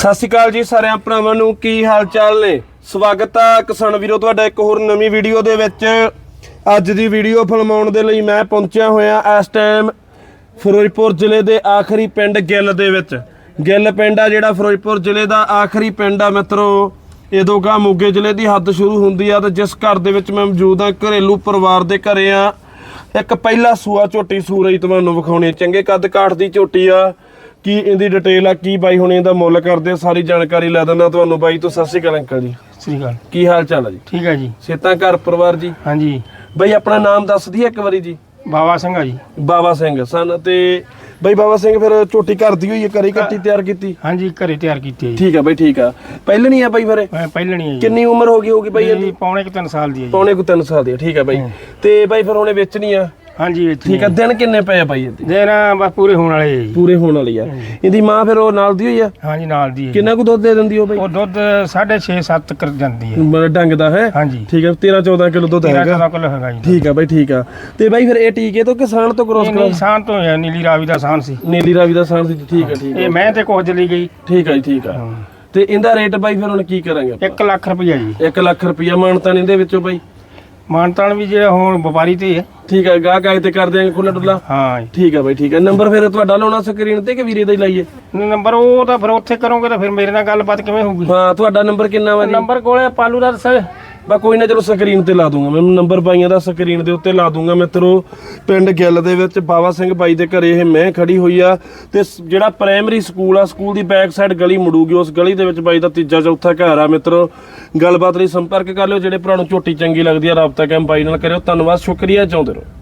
ਸਤਿ ਸ਼੍ਰੀ ਅਕਾਲ ਜੀ ਸਾਰਿਆਂ ਭਰਾਵਾਂ ਨੂੰ, ਕੀ ਹਾਲ ਚਾਲ ਨੇ? ਸਵਾਗਤ ਆ ਕਿਸਾਨ ਵੀਰੋ, ਤੁਹਾਡਾ ਇੱਕ ਹੋਰ ਨਵੀਂ ਵੀਡੀਓ ਦੇ ਵਿੱਚ। ਅੱਜ ਦੀ ਵੀਡੀਓ ਫਿਲਮਾਉਣ ਦੇ ਲਈ ਮੈਂ ਪਹੁੰਚਿਆ ਹੋਇਆ ਇਸ ਟਾਈਮ ਫਿਰੋਜ਼ਪੁਰ ਜ਼ਿਲ੍ਹੇ ਦੇ ਆਖਰੀ ਪਿੰਡ ਗਿੱਲ ਦੇ ਵਿੱਚ। ਗਿੱਲ ਪਿੰਡ ਆ ਜਿਹੜਾ ਫਿਰੋਜ਼ਪੁਰ ਜ਼ਿਲ੍ਹੇ ਦਾ ਆਖਰੀ ਪਿੰਡ ਆ ਮਿੱਤਰੋ। ਇਦੋਂ ਮੋਗੇ ਜ਼ਿਲ੍ਹੇ ਦੀ ਹੱਦ ਸ਼ੁਰੂ ਹੁੰਦੀ ਆ ਤੇ ਜਿਸ ਘਰ ਦੇ ਵਿੱਚ ਮੈਂ ਮੌਜੂਦ ਆ, ਘਰੇਲੂ ਪਰਿਵਾਰ ਦੇ ਘਰੇ ਆ। ਇੱਕ ਪਹਿਲਾ ਸੂਆ ਝੋਟੀ ਸੂਰਜ ਤੁਹਾਨੂੰ ਵਿਖਾਉਣੀ ਚੰਗੇ ਕੱਦ ਕਾਠ ਦੀ ਝੋਟੀ ਆ। ਕੀ ਇਹਦੀ ਡਿਟੇਲ ਆ ਕੀ ਬਾਈ ਹੁਣ ਇਹਦਾ ਮੁੱਲ ਕਰਦੇ ਆ, ਸਾਰੀ ਜਾਣਕਾਰੀ ਲੈ ਦਿੰਦਾ ਤੁਹਾਨੂੰ ਬਾਈ ਤੋਂ। ਸਤਿ ਸ਼੍ਰੀ ਅਕਾਲ ਅੰਕਲ ਜੀ। ਸ੍ਰੀ ਅਕਾਲ। ਕੀ ਹਾਲ ਚਾਲ ਆ ਜੀ? ਠੀਕ ਹੈ ਜੀ। ਸੇਤਾ ਘਰ ਪਰਿਵਾਰ ਜੀ? ਹਾਂਜੀ। ਬਾਈ ਆਪਣਾ ਨਾਮ ਦੱਸ ਦਈਏ ਇੱਕ ਵਾਰੀ ਜੀ। ਬਾਵਾ ਸਿੰਘ ਆ ਜੀ। ਬਾਬਾ ਸਿੰਘ ਸਨ ਤੇ ਬਾਈ ਬਾਬਾ ਸਿੰਘ ਫਿਰ ਝੋਟੀ ਘਰ ਦੀ ਹੋਈ ਹੈ ਘਰੇ ਕੱਟੀ ਤਿਆਰ ਕੀਤੀ? ਹਾਂਜੀ ਘਰੇ ਤਿਆਰ ਕੀਤੀ ਹੈ ਜੀ। ਠੀਕ ਆ ਬਾਈ ਠੀਕ ਆ। ਪਹਿਲਣੀ ਆ ਬਾਈ ਫਿਰ? ਇਹ? ਮੈਂ ਪਹਿਲਣੀ ਹੈ ਜੀ। ਕਿੰਨੀ ਉਮਰ ਹੋ ਗਈ ਹੋਗੀ ਬਾਈ ਇਹਦੀ? ਇਹ ਪੌਣੇ ਕੁ ਤਿੰਨ ਸਾਲ ਦੀ ਹੈ ਜੀ। ਪੌਣੇ ਕੋ 3 ਸਾਲ ਦੀ ਆ, ਠੀਕ ਆ ਬਾਈ। ਤੇ ਬਾਈ ਫਿਰ ਉਹਨੇ ਵੇਚਣੀ ਆ? ਹਾਂਜੀ ਇਹ ਠੀਕ ਆ ਦਿਨ ਕਿੰਨੇ ਪਏ ਆ ਬਾਈ ਇਹਦੇ ਦੇਰ ਬਸ ਪੂਰੇ ਹੋਣ ਵਾਲੇ ਜੀ। ਪੂਰੇ ਹੋਣ ਵਾਲੀ ਆ। ਇਹਦੀ ਮਾਂ ਫਿਰ ਉਹ ਨਾਲ ਦੀ ਹੋਈ ਆ? ਹਾਂਜੀ ਨਾਲ ਦੀ ਹੈ। ਕਿੰਨਾ ਕੁ ਦੁੱਧ ਦੇ ਦਿੰਦੀ ਉਹ ਬਾਈ? ਉਹ ਦੁੱਧ 6.5 7 ਕਰ ਜਾਂਦੀ ਹੈ। ਮਤਲਬ ਡੰਗ ਦਾ ਹੈ? ਹਾਂਜੀ। ਠੀਕ ਹੈ 13 14 ਕਿਲੋ ਦੁੱਧ ਤੇਰਾ ਹੈਗਾ। ਚੌਦਾਂ ਕਿਲੋ ਹੈਗਾ ਜੀ। ਠੀਕ ਆ ਬਾਈ ਠੀਕ ਆ। ਤੇ ਬਾਈ ਫਿਰ ਇਹ ਟੀਕੇ ਤੋਂ ਕਿਸਾਨ ਤੋਂ ਕ੍ਰੋਸ ਇਹ ਕਰਾ ਨਿਸ਼ਾਨ ਤੋਂ ਹੈ ਨੀਲੀ ਰਾਵੀ ਦਾ ਸਾਨ ਸੀ। ਨੀਲੀ ਰਾਵੀ ਦਾ ਸਾਨ ਸੀ ਠੀਕ ਆ ਠੀਕ ਆ। ਇਹ ਮੈਂ ਤੇ ਕੋਹ ਚਲੀ ਗਈ। ਠੀਕ ਆ ਜੀ ਠੀਕ ਆ। ਤੇ ਇਹਦਾ ਰੇਟ ਬਾਈ ਫਿਰ ਹੁਣ ਕੀ ਕਰਾਂਗੇ 1 ਲੱਖ ਰੁਪਈਆ ਜੀ। 1 ਲੱਖ ਰੁਪਇਆ ਮਾਨਤਾਨ ਇਹਦੇ ਵਿੱਚੋਂ ਬਾਈ। ਮਾਨਤਾਨ ਵੀ ਜਿਹੜਾ ਹੁਣ ਵਪਾਰੀ ਤੇ ਹੈ। ਠੀਕ ਆ ਗਾਹ ਗਾਹ ਤੇ ਕਰ ਦਿਆਂਗੇ ਖੁੱਲਾ ਡੁੱਲਾ ਹਾਂ ਠੀਕ ਆ ਬਾਈ ਠੀਕ ਆ ਨੰਬਰ ਫਿਰ ਤੁਹਾਡਾ ਲਾਉਣਾ ਸਕਰੀਨ ਤੇ ਕਿ ਵੀਰੇ ਦਾ ਹੀ ਲਾਈਏ? ਨੰਬਰ ਉਹ ਤਾਂ ਫਿਰ ਉੱਥੇ ਕਰੋਗੇ ਤਾਂ ਫਿਰ ਮੇਰੇ ਨਾਲ ਗੱਲਬਾਤ ਕਿਵੇਂ ਹੋਊਗੀ? ਹਾਂ ਤੁਹਾਡਾ ਨੰਬਰ ਕਿੰਨਾ ਵਾ ਜੀ? ਨੰਬਰ ਕੋਲੇ ਪਾਲੂ ਦਾ ਦੱਸੋ। ਬਾ ਕੋਈ ਨਾ ਚਲੋ ਸਕਰੀਨ ਤੇ ਲਾ ਦੂੰਗਾ। ਮੈਂ ਨੰਬਰ ਬਾਈਆਂ ਦਾ ਸਕਰੀਨ ਦੇ ਉੱਤੇ ਲਾ ਦੂੰਗਾ। ਮਿੱਤਰੋ ਪਿੰਡ ਗਿੱਲ ਦੇ ਵਿੱਚ ਬਾਵਾ ਸਿੰਘ ਬਾਈ ਦੇ ਘਰੇ ਇਹ ਮੈਂ ਖੜੀ ਹੋਈ ਆ ਤੇ ਜਿਹੜਾ ਪ੍ਰਾਇਮਰੀ ਸਕੂਲ ਆ ਸਕੂਲ ਦੀ ਬੈਕ ਸਾਈਡ ਗਲੀ ਮੁੜੂਗੀ। ਉਸ ਗਲੀ ਦੇ ਵਿੱਚ ਬਾਈ ਦਾ ਤੀਜਾ ਚੌਥਾ ਘਰ ਆ। ਮਿੱਤਰੋ, ਗੱਲਬਾਤ ਲਈ ਸੰਪਰਕ ਕਰ ਲਿਓ। ਜਿਹੜੇ ਭਰਾ ਨੂੰ ਝੋਟੀ ਚੰਗੀ ਲੱਗਦੀ ਆ, ਰਾਬਤਾ ਕਾਇਮ ਬਾਈ ਨਾਲ ਕਰਿਓ। ਧੰਨਵਾਦ, ਸ਼ੁਕਰੀਆ। ਚਾਹੁੰਦੇ ਰਹੋ।